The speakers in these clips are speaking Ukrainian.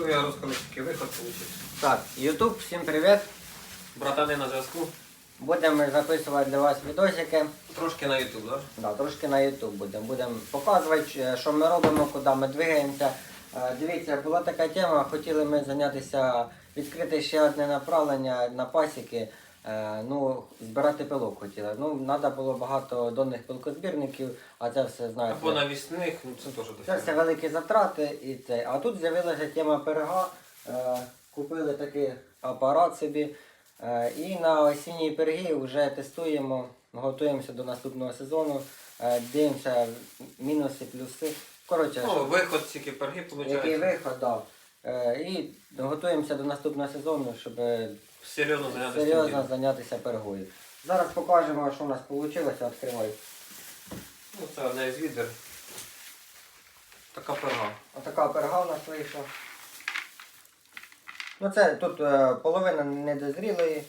то я розкажу, який виход вийшов. Так, Ютуб, всім привіт. Братани на зв'язку. Будемо записувати для вас відосики. Трошки на Ютуб, так? Да, трошки на Ютуб будемо. Будемо показувати, е, що ми робимо, куди ми двигаємося. Е, Дивіться, була така тема, хотіли ми зайнятися, відкрити ще одне направлення на пасіки. Е, Ну, збирати пилок хотіли. Ну, треба було багато донних пилкозбірників, а це все знаєте. Або навісних, ну це теж Це все великі затрати і це. А тут з'явилася тема перга. Е, купили такий апарат собі. Е, і на осінній перги вже тестуємо, готуємося до наступного сезону, дивимося мінуси, плюси. Коротше, Ну, виход тільки перги який виходить. виход, да. Е, і готуємося до наступного сезону, щоб Серйозно зайнятися. серйозно зайнятися пергою. Зараз покажемо, що у нас вийшло. Відкривай. Ну, це одне із відер. Така перга. Отака перга у нас вийшла. Ну це тут е, половина недозрілої.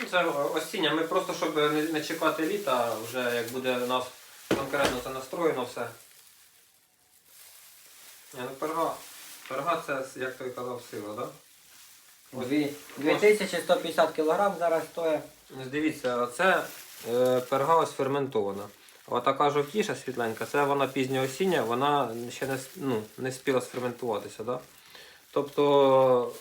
Ну, це осіння. Ми просто, щоб не, не чекати літа, вже як буде у нас конкретно це настроєно все. Ні, ну, перга, перга це, як той казав, сила, так? Да? Дві- 2150 кг зараз стоїть. Ось Дивіться, це е, перга ось ферментована. Отака жовтіша світленька, це вона пізня осіння, вона ще не, с- ну, не спіла сферментуватися. Да? Тобто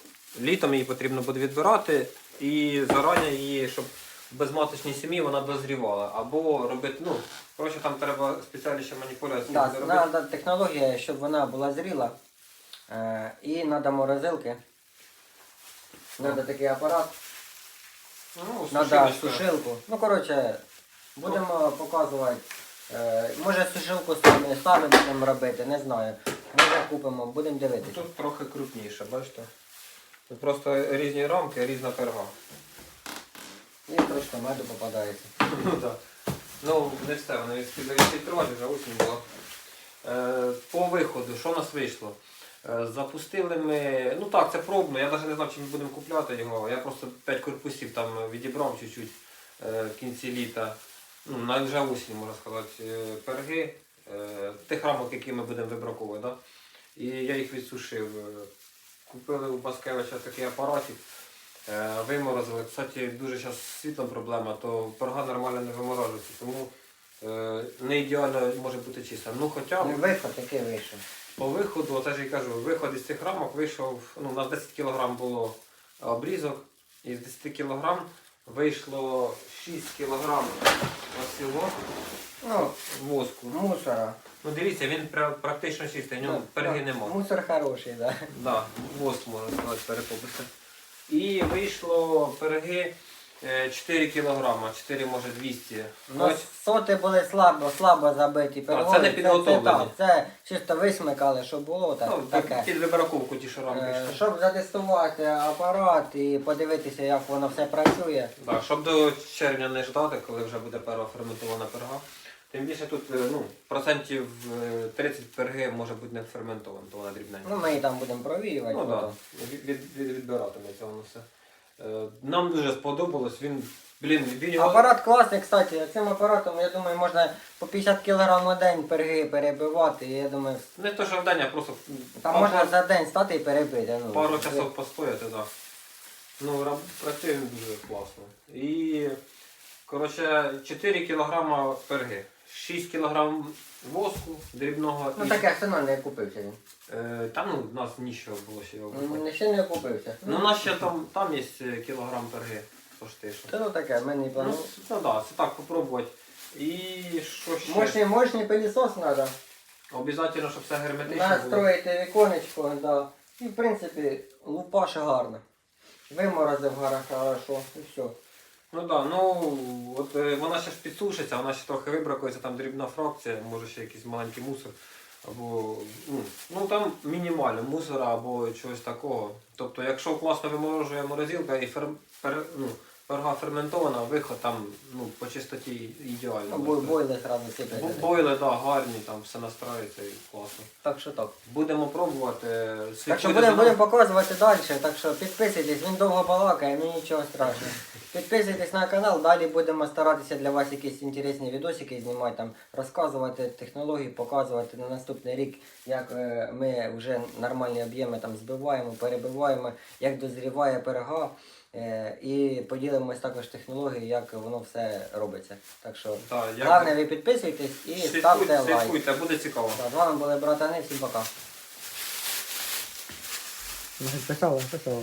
літом її потрібно буде відбирати і зарані її, щоб в безматочній сім'ї вона дозрівала. Або робити, ну, коротше, там треба спеціальніше маніпуляції Да, буде робити. треба технологія, щоб вона була зріла. Е, і треба морозилки. Треба такий апарат, Ну, треба сушилочка. сушилку. Ну, коротше, будемо показувати. Е, може сушилку самі, самі будемо робити, не знаю. Може купимо, будемо дивитися. Тут трохи крупніше, бачите? Тут просто різні рамки, різна перга. І трошки меду попадається. Ну. Ну, не все, відспіли відфільтрувати, вже осінь була. Е, по виходу, що у нас вийшло? Е, запустили ми. Ну так, це пробно, я навіть не знав, чи ми будемо купляти його. Я просто 5 корпусів там відібрав чуть-чуть е, в кінці літа. Ну, на вже осінь, можна сказати, е, перги. Тих рамок, які ми будемо вибраковувати. Да? І я їх відсушив. Купили у Баскевича такий апаратик. Виморозили. Кстати, дуже зараз з світлом проблема, то перга нормально не виморожується, тому не ідеально може бути чиста. Ну хоча б Ну, який вийшов. По виходу, оце ж я кажу, виход із цих рамок вийшов, ну, у нас 10 кг було обрізок, і з 10 кг вийшло 6 кг осіло Ну, воску. мусора. Ну дивіться, він пра- практично чистий, в ньому перги да, нема. Мусор хороший, так. Да. Да, воск можна сказати, перепописти. І вийшло перги е, 4 кг, 4 може 200. У нас соти були слабо, слабо забиті перегони. це не підготовлені. Це, це, це чисто висмикали, щоб було так, Ну, таке. під вибраковку ті, що Е. Щоб затестувати апарат і подивитися, як воно все працює. Да, щоб до червня не ждати, коли вже буде перша ферментована перга. Тим більше тут е, ну, процентів е, 30 перги може бути не ферментована, то вона дрібненька. Ну, ми її там будемо провіювати. Ну так, потім. від, від, від, відбиратиметься воно все. Е, Нам дуже сподобалось, він, блін, він його... Апарат класний, кстати. Цим апаратом, я думаю, можна по 50 кг на день перги перебивати. І я думаю, Не то, що в день, а просто там пару- можна за день стати і перебити. Ну, пару часов постояти, так. Ну, працює він дуже класно. І, коротше, 4 кг перги, 6 кг воску дрібного. Ну і- таке арсенал не купився він. Е, Там ну, в нас нічого було ще його купити. Ну, Ще не купився. Ну, у нас ще там, там є е, кілограм перги. Пошти, що. Це ну таке, ми не Ну, плануємо. ну да, це так, попробувати. І що ще? Мощний, мощний пилісос треба. Обов'язково, щоб все герметично було. Настроїти віконечко, да. І в принципі лупаше гарно. Виморозив гарно, хорошо, і все. Ну так, да, ну от е, вона ще ж підсушиться, вона ще трохи вибракується, там дрібна фракція, може ще якийсь маленький мусор. Або, ну, ну там мінімально мусора або чогось такого. Тобто, якщо класно виморожує морозилка і фер, пер, ну, перга ферментована, виход там ну, по чистоті ідеально. Ну, бой- бойли зразу Бо- сипляться. Бойли, да, гарні, там все настраюється і класно. Так що так. Будемо пробувати. Так що Слідкуйте будемо будемо показувати далі. Так що підписуйтесь, він довго балакає, ну нічого страшного. Підписуйтесь на канал, далі будемо старатися для вас якісь інтересні відосики знімати, там, розказувати технології, показувати на наступний рік, як е, ми вже нормальні об'єми там збиваємо, перебиваємо, як дозріває перега. Е, і поділимось також технологією, як воно все робиться. Так що, Так, як- головне, ви підписуйтесь і Слідкуйте, ставте лайк. слідкуйте, буде цікаво. Так, З вами були братани, всім пока. Писала, писала.